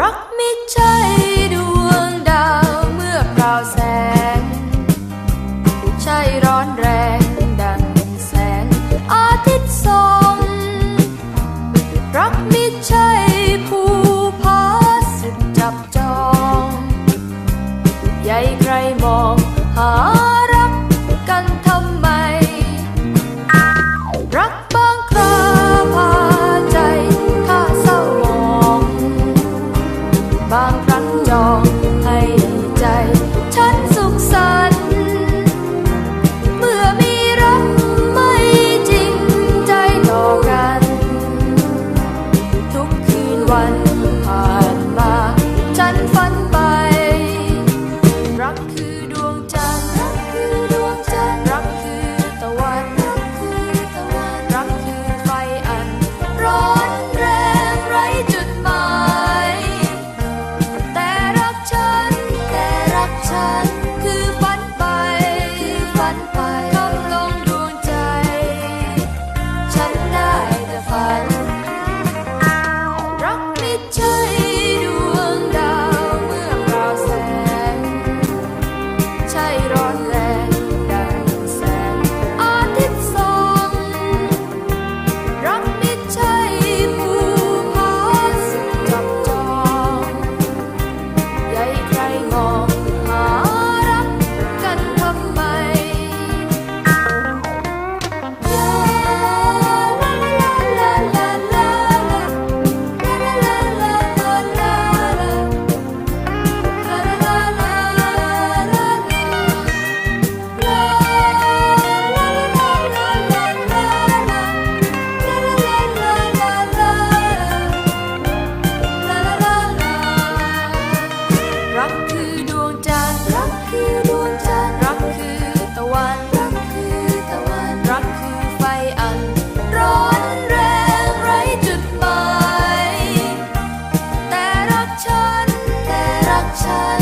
รักไม่ใช่ดวงดาวเมื่อเปล่าแสง ใช่ร้อนแรงดังแสงอาทิตย์ส่องรักไม่ใช่ผู้พาสุดจับจอง ใหญ่ใครมองหา away. คือดวงจันทร์รักคือดวงจันทร์รักคือตะวันรักคือตะวันรักคือไฟอันร้อนแรงไรจุดหมายแต่รักฉันแต่รักฉัน